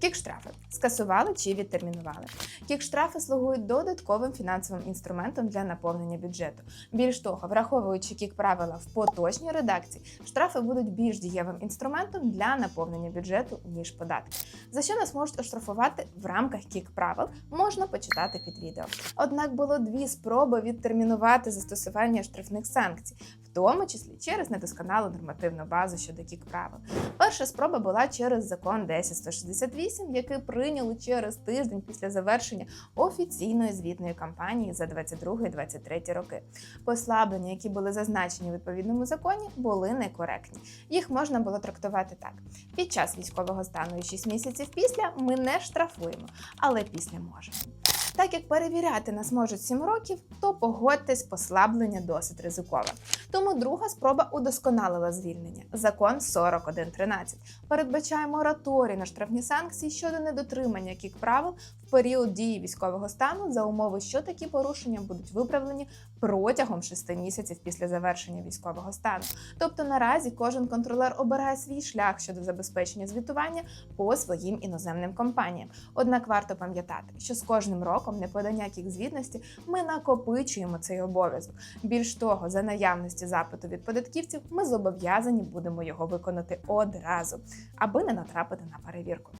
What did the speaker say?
Кікштрафи скасували чи відтермінували. Кікштрафи слугують додатковим фінансовим інструментом для наповнення бюджету. Більш того, враховуючи кік правила в поточній редакції, штрафи будуть більш дієвим інструментом для наповнення бюджету ніж податки. За що нас можуть оштрафувати в рамках кік правил, можна почитати під відео. Однак було дві спроби відтермінувати застосування штрафних санкцій, в тому числі через недосконалу нормативну базу щодо кік правил. Перша спроба була через закон 10168, який прийняли через тиждень після завершення офіційної звітної кампанії за 22-23 роки. Послаблення, які були зазначені у відповідному законі, були некоректні. Їх можна було трактувати так: під час військового стану і 6 місяців після ми не штрафуємо, але після можемо. Так як перевіряти нас можуть 7 років, то погодьтесь, послаблення досить ризикове. Тому друга спроба удосконалила звільнення. Закон 4113 передбачає мораторій на штрафні санкції щодо недотримання кік правил в період дії військового стану за умови, що такі порушення будуть виправлені протягом 6 місяців після завершення військового стану. Тобто наразі кожен контролер обирає свій шлях щодо забезпечення звітування по своїм іноземним компаніям. Однак варто пам'ятати, що з кожним роком неподання кік звітності ми накопичуємо цей обов'язок. Більш того, за наявності запиту від податківців, ми зобов'язані будемо його виконати одразу, аби не натрапити на перевірку.